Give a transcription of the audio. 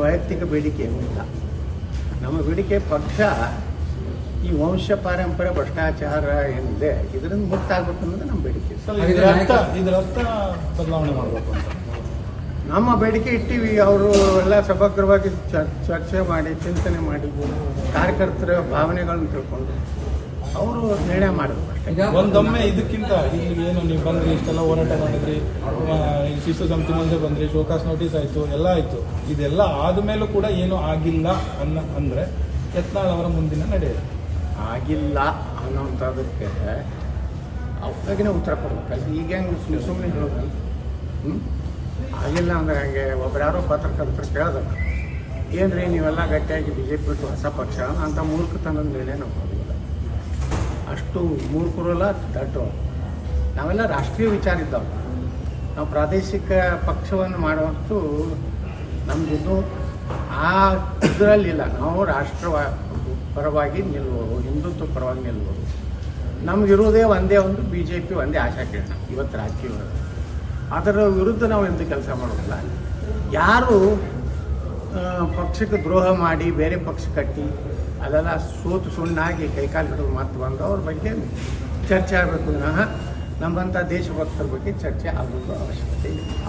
ವೈಯಕ್ತಿಕ ಬೇಡಿಕೆ ಇಲ್ಲ ನಮ್ಮ ಬೇಡಿಕೆ ಪಕ್ಷ ಈ ವಂಶ ಪಾರಂಪರೆ ಭ್ರಷ್ಟಾಚಾರ ಏನಿದೆ ಇದರಿಂದ ಮುಕ್ತ ಆಗ್ಬೇಕು ಅನ್ನೋದು ನಮ್ಮ ಬೇಡಿಕೆ. ಬದಲಾವಣೆ ಮಾಡಬೇಕು ಅಂತ. ನಮ್ಮ ಬೇಡಿಕೆ ಇಟ್ಟಿವಿ ಅವರು ಎಲ್ಲ ಸಮಗ್ರವಾಗಿ ಚರ್- ಚರ್ಚೆ ಮಾಡಿ ಚಿಂತನೆ ಮಾಡಿ ಕಾರ್ಯಕರ್ತರ ಭಾವನೆಗಳನ್ನು ತಿಳ್ಕೊಂಡು. ಅವರು ನಿರ್ಣಯ ಮಾಡಬೇಕು ಅಷ್ಟೇ ಒಂದೊಮ್ಮೆ ಇದಕ್ಕಿಂತ ಇಲ್ಲಿ ಏನು ನೀವು ಬಂದ್ರಿ ಇಷ್ಟೆಲ್ಲ ಹೋರಾಟ ಮಾಡಿದ್ರಿ ಶಿಸ್ತು ಶಿಶು ಸಮಿತಿ ಮುಂದೆ ಬಂದ್ರಿ ಶೋಕಾಸ್ ನೋಟಿಸ್ ಆಯ್ತು ಎಲ್ಲ ಆಯ್ತು. ಇದೆಲ್ಲ ಆದ್ಮೇಲೂ ಕೂಡ ಏನು ಆಗಿಲ್ಲ ಅನ್ನ ಅಂದ್ರೆ ಯತ್ನಾಳ್ ಅವರ ಮುಂದಿನ ನಡೆಯ. ಆಗಿಲ್ಲ ಅನ್ನೋಂಥದಕ್ಕೆ ಅವಾಗಿನ ಉತ್ತರ ಕೊಡ್ಬೇಕು ಈಗ ಹೆಂಗೆ ಸುಮ್ಮನೆ ಸುಮ್ಮನೆ ಹೇಳೋದು. ಹ್ಞೂ ಆಗಿಲ್ಲ ಅಂದ್ರೆ ಹಂಗೆ? ಒಬ್ರು ಯಾರೋ ಪತ್ರಕರ್ತರು ಕೇಳಿದ್ರು ಏನ್ರಿ ನೀವೆಲ್ಲ ಗಟ್ಟಿಯಾಗಿ ಬಿ ಜೆ ಪಿ ಬಿಟ್ಟು ಹೊಸ ಪಕ್ಷ ಅಂತ ಮೂರ್ಖ ನಿರ್ಣಯ ನಾವು ಕೊಡೋದಿಲ್ಲ ಅಷ್ಟು ಮೂರ್ಖರಲ್ಲ ದಡ್ಡರು ನಾವೆಲ್ಲ ರಾಷ್ಟ್ರೀಯ ವಿಚಾರ ಇದ್ದಾವೆ. ನಾವು ಪ್ರಾದೇಶಿಕ ಪಕ್ಷವನ್ನು ಮಾಡುವಷ್ಟು ನಮ್ಮದಿದ್ದು ಆ ಇದರಲ್ಲಿಲ್ಲ. ನಾವು ರಾಷ್ಟ್ರ ಪರವಾಗಿ ನಿಲ್ಲುವರು ಹಿಂದುತ್ವ ಪರವಾಗಿ ನಿಲ್ಲುವರು ನಮಗಿರೋದೇ ಒಂದೇ ಒಂದು ಬಿ ಜೆ ಪಿ ಒಂದೇ ಆಶಾ ಕಿರಣ, ಇವತ್ತು ರಾಜಕೀಯ ಅದರ ವಿರುದ್ಧ ನಾವು ಎಂದು ಕೆಲಸ ಮಾಡೋದಿಲ್ಲ ಯಾರು ಪಕ್ಷಕ್ಕೆ ದ್ರೋಹ ಮಾಡಿ, ಬೇರೆ ಪಕ್ಷ ಕಟ್ಟಿ ಅದೆಲ್ಲ ಸೋತು ಸುಣ್ಣಾಗಿ ಕೈಕಾಲು ಹಿಡಿದು ಮತ್ತೆ ಬಂದು ಅವ್ರ ಬಗ್ಗೆ ಚರ್ಚೆ ಆಗಬೇಕು. ವಿನಃ ನಮ್ಮಂಥ ದೇಶಭಕ್ತರ ಬಗ್ಗೆ ಚರ್ಚೆ ಆಗೋದು ಅವಶ್ಯಕತೆ ಇಲ್ಲ.